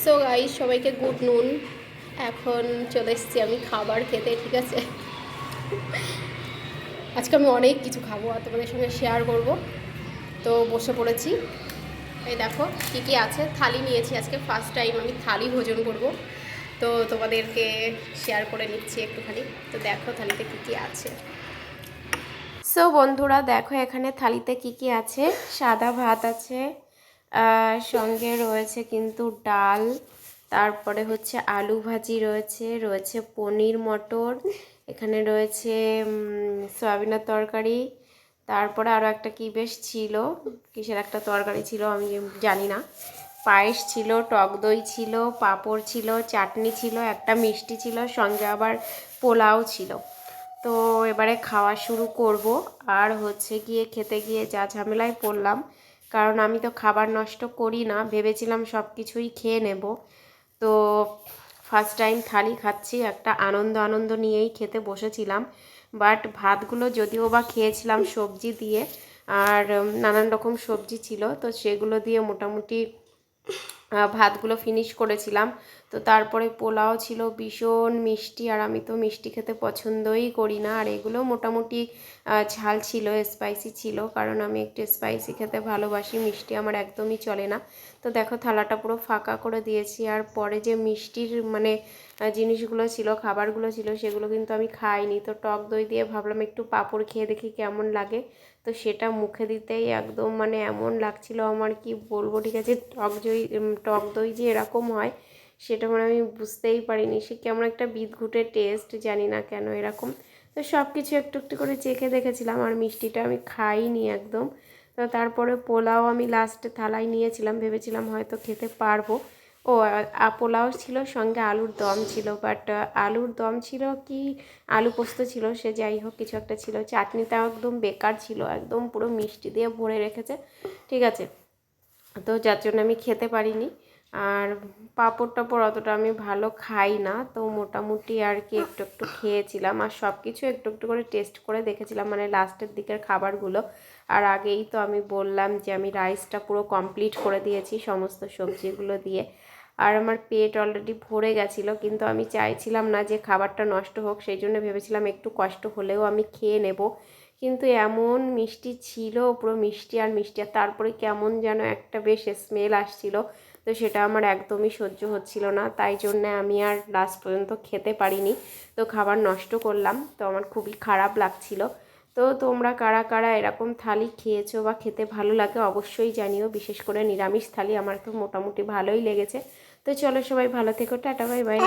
So guys সবাইকে good নুন এখন চলে এসেছি আমি খাবার খেতে, ঠিক আছে? আজকে আমি অনেক কিছু খাব আর তোমাদের সঙ্গে শেয়ার করব। তো বসে পড়েছি। এই দেখো, কী কী আছে? থালি নিয়েছি আজকে। ফার্স্ট টাইম আমি থালি ভোজন করব। তো তোমাদেরকে শেয়ার করে নিচ্ছি একটুখানি। তো দেখো থালিতে কী কী আছে। সো বন্ধুরা, দেখো এখানে থালিতে কি কি আছে? সাদা ভাত আছে সঙ্গে রয়েছে কিন্তু ডাল, তারপরে হচ্ছে আলু ভাজি রয়েছে রয়েছে পনির মটর, এখানে রয়েছে সয়াবিনের তরকারি, তারপরে আরও একটা কী বেশ ছিল, কিসের একটা তরকারি ছিল আমি জানি না, পায়েস ছিল, টক দই ছিল, পাঁপড় ছিল, চাটনি ছিল, একটা মিষ্টি ছিল, সঙ্গে আবার পোলাও ছিল। তো এবারে খাওয়া শুরু করব, আর হচ্ছে গিয়ে খেতে গিয়ে যা ঝামেলায় পড়লাম কারণ আমি তো খাবার নষ্ট করি না, ভেবেছিলাম সব কিছুই খেয়ে নেব। তো ফার্স্ট টাইম থালি খাচ্ছি, একটা আনন্দ আনন্দ নিয়েই খেতে বসেছিলাম। বাট ভাতগুলো যদিও বা খেয়েছিলাম সবজি দিয়ে, আর নানান রকম সবজি ছিল, তো সেগুলো দিয়ে মোটামুটি ভাতগুলো ফিনিশ করেছিলাম। তো তারপরে পোলাও ছিল ভীষণ মিষ্টি আর আমি তো মিষ্টি খেতে পছন্দই করি না। আর এগুলো মোটামুটি ঝাল ছিল স্পাইসি ছিল কারণ আমি একটু স্পাইসি খেতে ভালোবাসি মিষ্টি আমার একদমই চলে না। তো দেখো থালাটা পুরো ফাঁকা করে দিয়েছি আর পরে যে মিষ্টির মানে জিনিসগুলো ছিল খাবারগুলো ছিল সেগুলো কিন্তু আমি খাইনি। তো টক দই দিয়ে ভাবলাম একটু পাঁপড় খেয়ে দেখি কেমন লাগে। তো সেটা মুখে দিতেই একদম মানে এমন লাগছিল আমার কি বলব ঠিক আছে? টক উম, টক দই যে এরকম হয়, সেটা মানে আমি বুঝতেই পারিনি। সে কেমন একটা বিদঘুটে টেস্ট জানি না কেন এরকম। তো সব কিছু একটু একটু করে চেখে দেখেছিলাম আর মিষ্টিটা আমি খাইনি একদম। তো তারপরে পোলাও আমি লাস্টে থালায় নিয়েছিলাম, ভেবেছিলাম হয়তো খেতে পারব। ও পোলাও ছিল সঙ্গে আলুর দম ছিল বাট আলুর দম ছিল কি, আলু পোস্ত ছিল, সে যাই হোক, কিছু একটা ছিল। চাটনিটা একদম বেকার ছিল, একদম পুরো মিষ্টি দিয়ে ভরে রেখেছে। ঠিক আছে তো যার জন্য আমি খেতে পারিনি। আর পাঁপড় টাপড় অতটা আমি ভালো খাই না। তো মোটামুটি আর কি একটু একটু খেয়েছিলাম। আর সব কিছু একটু একটু করে টেস্ট করে দেখেছিলাম মানে লাস্টের দিকের খাবারগুলো। আর আগেই তো আমি বললাম যে আমি রাইসটা পুরো কমপ্লিট করে দিয়েছি সমস্ত সবজিগুলো দিয়ে। আর আমার পেট অলরেডি ভরে গেছিল, কিন্তু আমি চাইছিলাম না যে খাবারটা নষ্ট হোক, সেই জন্য ভেবেছিলাম একটু কষ্ট হলেও আমি খেয়ে নেব। কিন্তু এমন মিষ্টি ছিল, পুরো মিষ্টি আর মিষ্টি, আর তারপরে কেমন যেন একটা বেশ স্মেল আসছিল। তো সেটা আমার একদমই সহ্য হচ্ছিল না, তাই জন্যে আমি আর লাস্ট পর্যন্ত খেতে পারিনি। তো খাবার নষ্ট করলাম, তো আমার খুবই খারাপ লাগছিল। তো তোমরা কারা কারা এরকম থালি খেয়েছো বা খেতে ভালো লাগে অবশ্যই জানিও, বিশেষ করে নিরামিষ থালি আমার তো মোটামুটি ভালোই লেগেছে। তো চলো সবাই ভালো থেকো, টাটা, বাই বাই।